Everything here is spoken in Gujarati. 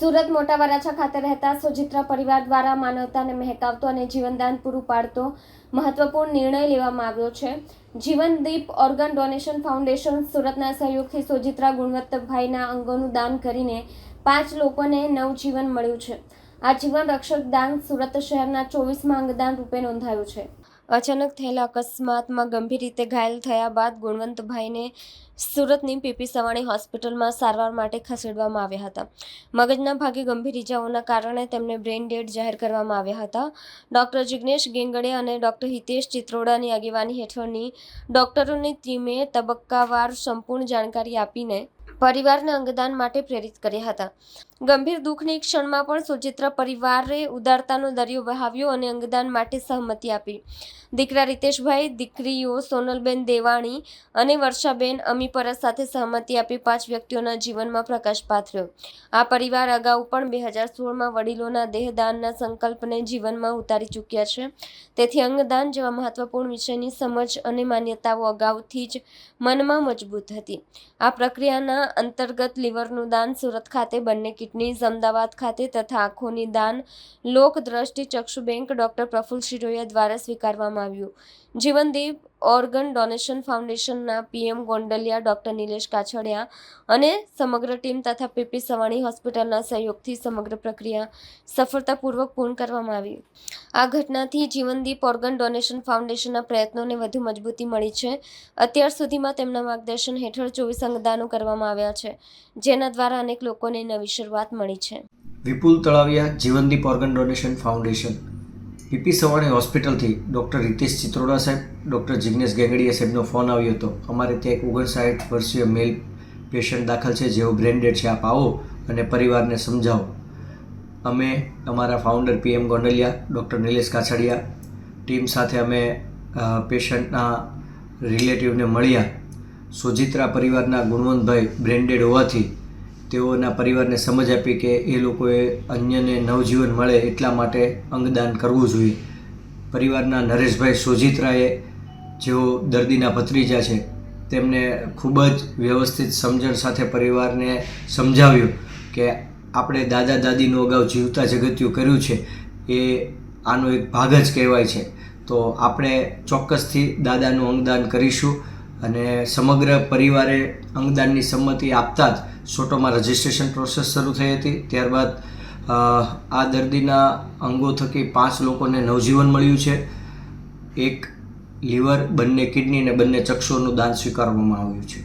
સુરત મોટા વરાછા ખાતે રહેતા સુચિત્રા પરિવાર દ્વારા માનવતાને મહેકાવતો અને જીવનદાન પૂરું પાડતો મહત્વપૂર્ણ નિર્ણય લેવામાં આવ્યો છે. જીવનદીપ ઓર્ગન ડોનેશન ફાઉન્ડેશન સુરતના સહયોગથી સુજિત્રા ગુણવત્તભાઈના અંગોનું દાન કરીને પાંચ લોકોને નવજીવન મળ્યું છે. આ જીવન રક્ષક દાન સુરત શહેરના ચોવીસમાં અંગદાન રૂપે નોંધાયું છે. અચાનક થયેલા અકસ્માતમાં ગંભીર રીતે ઘાયલ થયા બાદ ગુણવંતભાઈને સુરતની પીપી સવાણી હોસ્પિટલમાં સારવાર માટે ખસેડવામાં આવ્યા હતા. મગજના ભાગે ગંભીર ઇજાઓના કારણે તેમને બ્રેઇન ડેડ જાહેર કરવામાં આવ્યા હતા. ડોક્ટર જિગ્નેશ ગેંગડે અને ડૉક્ટર હિતેશ ચિત્રોડાની આગેવાની હેઠળની ડૉક્ટરોની ટીમે તબક્કાવાર સંપૂર્ણ જાણકારી આપીને પરિવારને અંગદાન માટે પ્રેરિત કર્યા હતા. ગંભીર દુઃખની ક્ષણમાં પણ સુચિત્ર પરિવારે ઉદારતાનો દરિયો વહાવ્યો અને અંગદાન માટે સહમતિ આપી. દીકરા રીતેશભાઈ, દીકરીઓ સોનલબેન દેવાણી અને વર્ષાબેન અમીપરા સાથે સહમતિ આપી પાંચ વ્યક્તિઓના જીવનમાં પ્રકાશ પાથર્યો. આ પરિવાર અગાઉ પણ બે હજાર સોળમાં વડીલોના દેહદાનના સંકલ્પને જીવનમાં ઉતારી ચૂક્યા છે. તેથી અંગદાન જેવા મહત્વપૂર્ણ વિષયની સમજ અને માન્યતાઓ અગાઉથી જ મનમાં મજબૂત હતી. આ પ્રક્રિયાના અંતર્ગત લીવરનું દાન સુરત ખાતે, બંને કિડનીઝ અમદાવાદ ખાતે તથા આંખોની દાન લોક દ્રષ્ટિ ચક્ષુ બેંક ડોક્ટર પ્રફુલ શિરોયા દ્વારા સ્વીકારવામાં આવ્યું. જીવનદીપ ઓર્ગન ડોનેશન ફાઉન્ડેશનના પીએમ ગોંડલિયા, ડોક્ટર નિલેશ કાછડિયા અને સમગ્ર ટીમ તથા પીપી સવાણી હોસ્પિટલના સહયોગથી સમગ્ર પ્રક્રિયા સફળતાપૂર્વક પૂર્ણ કરવામાં આવી. આ ઘટનાથી જીવનદીપ ઓર્ગન ડોનેશન ફાઉન્ડેશનના પ્રયત્નોને વધુ મજબૂતી મળી છે. અત્યાર સુધીમાં તેમના માર્ગદર્શન હેઠળ ચોવીસ અંગદાનો કરવામાં આવ્યા છે, જેના દ્વારા અનેક લોકોને નવી શરૂઆત મળી છે. Vipul Talaviya, Jeevandeep organ donation foundation. PP Savani હોસ્પિટલથી doctor Ritesh Chitroda સાહેબ, ડૉક્ટર જિગ્નેશ ગેંગડીયા સાહેબનો ફોન આવ્યો હતો. અમારે ત્યાં એક ઓગણસાઠ વર્ષીય મેલ પેશન્ટ દાખલ છે, જેઓ બ્રેન્ડેડ છે. આપ આવો અને પરિવારને સમજાવો. અમે અમારા founder PM Gondaliya doctor Nilesh Kachhadiya team સાથે અમે પેશન્ટના રિલેટિવને મળ્યા. સોજિત્રા પરિવારના ગુણવંતભાઈ બ્રેન્ડેડ હોવાથી તેઓના પરિવારને સમજ આપી કે એ લોકોએ અન્યને નવજીવન મળે એટલા માટે અંગદાન કરવું જોઈએ. પરિવારના નરેશભાઈ સોજિત્રાએ જેઓ દર્દીના ભત્રીજા છે, તેમને ખૂબ જ વ્યવસ્થિત સમજણ સાથે પરિવારને સમજાવ્યું કે આપણે દાદા દાદીનું અગાઉ જીવતા જગત્યું કર્યું છે, એ આનો એક ભાગ જ કહેવાય છે. તો આપણે ચોક્કસથી દાદાનું અંગદાન કરીશું અને સમગ્ર પરિવારે અંગદાનની સંમતિ આપતા જ સોટોમાં રજિસ્ટ્રેશન પ્રોસેસ શરૂ થઈ હતી. ત્યારબાદ આ દર્દીના અંગો થકી પાંચ લોકોને નવજીવન મળ્યું છે. એક લીવર, બંને કિડની અને બંને ચક્ષુઓનું દાન સ્વીકારવામાં આવ્યું છે.